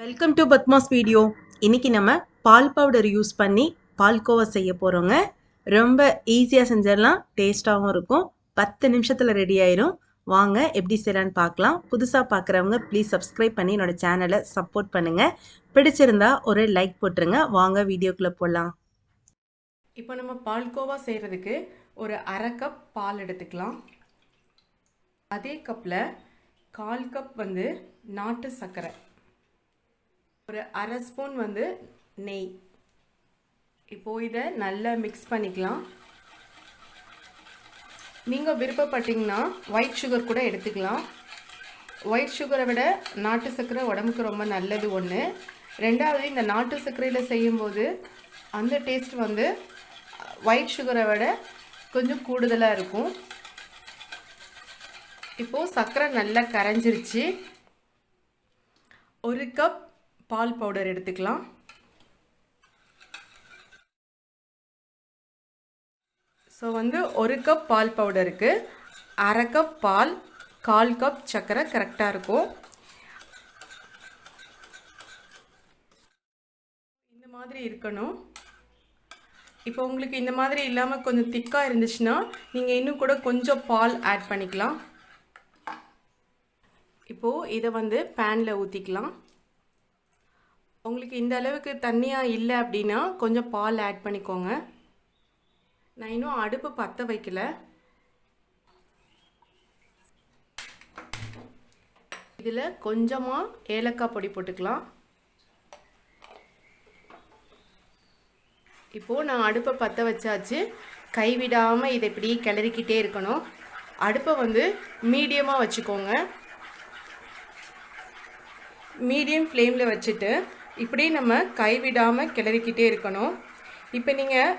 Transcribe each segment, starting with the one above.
Welcome to Padma's video இன்னைக்கு நம்ம பால் powder use பண்ணி பால்கோவா செய்ய போகிறோங்க ரொம்ப ஈஸியாக செஞ்சிடலாம். டேஸ்ட்டாகவும் இருக்கும். பத்து நிமிஷத்தில் ரெடி ஆயிரும். வாங்க எப்படி செய்யலான்னு பார்க்கலாம். புதுசாக பார்க்குறவங்க ப்ளீஸ் சப்ஸ்கிரைப் பண்ணி என்னோடய சேனலை சப்போர்ட் பண்ணுங்கள் பிடிச்சிருந்தா ஒரு லைக் போட்டுருங்க. வாங்க வீடியோக்குள்ளே போகலாம் இப்போ நம்ம பால்கோவா செய்கிறதுக்கு ஒரு அரை கப் பால் எடுத்துக்கலாம். அதே கப்பில் கால் கப் வந்து நாட்டு சர்க்கரை. ஒரு அரை ஸ்பூன் வந்து நெய். இப்போது இதை நல்லா மிக்ஸ் பண்ணிக்கலாம். நீங்கள் விருப்பப்பட்டீங்கன்னா ஒயிட் சுகர் கூட எடுத்துக்கலாம். ஒயிட் சுகரை விட நாட்டு சர்க்கரை உடம்புக்கு ரொம்ப நல்லது ஒன்று ரெண்டாவது இந்த நாட்டு சர்க்கரையில் செய்யும்போது அந்த டேஸ்ட் வந்து ஒயிட் சுகரை விட கொஞ்சம் கூடுதலாக இருக்கும். இப்போது சர்க்கரை நல்லா கரைஞ்சிருச்சு. ஒரு கப் பால் பவுடர் எடுத்துக்கலாம். ஸோ வந்து ஒரு கப் பால் பவுடருக்கு அரை கப் பால் கால் கப் சர்க்கரை கரெக்டாக இருக்கும். இந்த மாதிரி இருக்கணும். இப்போ உங்களுக்கு இந்த மாதிரி இல்லாமல் கொஞ்சம் திக்காக இருந்துச்சுன்னா நீங்கள் இன்னும் கூட கொஞ்சம் பால் ஆட் பண்ணிக்கலாம். இப்போது இதை வந்து பேனில் ஊற்றிக்கலாம் உங்களுக்கு இந்த அளவுக்கு தண்ணியாக இல்லை அப்படின்னா கொஞ்சம் பால் ஆட் பண்ணிக்கோங்க. நான் இன்னும் அடுப்பு பற்ற வைக்கல. இதில் கொஞ்சமாக ஏலக்காய் பொடி போட்டுக்கலாம். இப்போது நான் அடுப்பை பற்ற வச்சாச்சு. கைவிடாமல் இதை இப்படி கிளறிக்கிட்டே இருக்கணும். அடுப்பை வந்து மீடியமாக வச்சுக்கோங்க. மீடியம் ஃப்ளேமில் வச்சுட்டு இப்படி நம்ம கைவிடாமல் கிளறிக்கிட்டே இருக்கணும். இப்போ நீங்கள்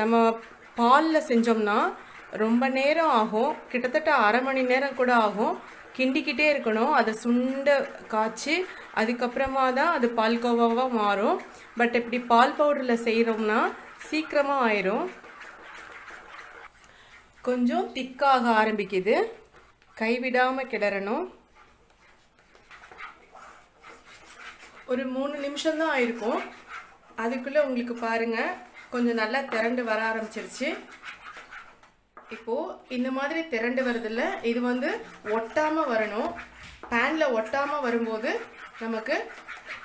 நம்ம பாலில் செஞ்சோம்னா ரொம்ப நேரம் ஆகும். கிட்டத்தட்ட அரை மணி நேரம் கூட ஆகும். கிண்டிக்கிட்டே இருக்கணும். அதை சுண்ட காய்ச்சி அதுக்கப்புறமா தான் அது பால்கோவாவாக மாறும். பட் இப்படி பால் பவுடரில் செய்கிறோம்னா சீக்கிரமாக ஆயிரும். கொஞ்சம் திக்காக ஆரம்பிக்குது. கைவிடாமல் கிளறணும். ஒரு மூணு நிமிஷம் தான் ஆயிருக்கும். அதுக்குள்ளே உங்களுக்கு பாருங்கள் கொஞ்சம் நல்லா திரண்டு வர ஆரம்பிச்சிருச்சு. இப்போது இந்த மாதிரி திரண்டு வருதில்ல இது வந்து ஒட்டாமல் வரணும். பேனில் ஒட்டாமல் வரும்போது நமக்கு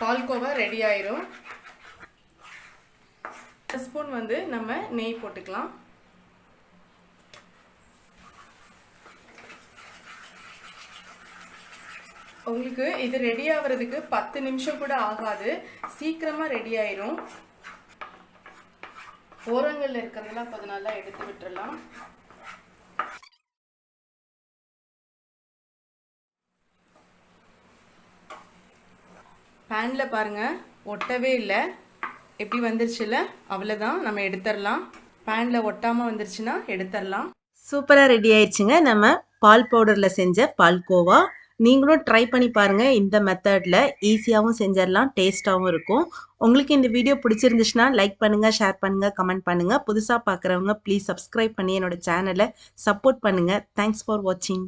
பால்கோவா ரெடி ஆயிரும். ஸ்பூன் வந்து நம்ம நெய் போட்டுக்கலாம். உங்களுக்கு இது ரெடி ஆகிறதுக்கு பத்து நிமிஷம் கூட ஆகாது. சீக்கிரமாக ரெடி ஆயிரும். ஓரங்களில் இருக்கிறதெல்லாம் கொஞ்சம் நல்லா எடுத்து விட்டுறலாம். பேனில் பாருங்கள் ஒட்டவே இல்லை. எப்படி வந்துருச்சுல அவ்வளோதான் நம்ம எடுத்துடலாம் பேனில் ஒட்டாமல் வந்துருச்சுன்னா எடுத்துடலாம் சூப்பராக ரெடி ஆயிடுச்சுங்க. நம்ம பால் பவுடரில் செஞ்ச பால்கோவா. நீங்களும் ட்ரை பண்ணி பாருங்கள் இந்த மெத்தடில் ஈஸியாகவும் செஞ்சிடலாம் டேஸ்ட்டாகவும் இருக்கும். உங்களுக்கு இந்த வீடியோ பிடிச்சிருந்துச்சுன்னா லைக் பண்ணுங்கள் ஷேர் பண்ணுங்கள் கமெண்ட் பண்ணுங்கள் புதுசாக பார்க்குறவங்க ப்ளீஸ் சப்ஸ்கிரைப் பண்ணி என்னோட சேனலை சப்போர்ட் பண்ணுங்கள் தேங்க்ஸ் ஃபார் வாட்சிங்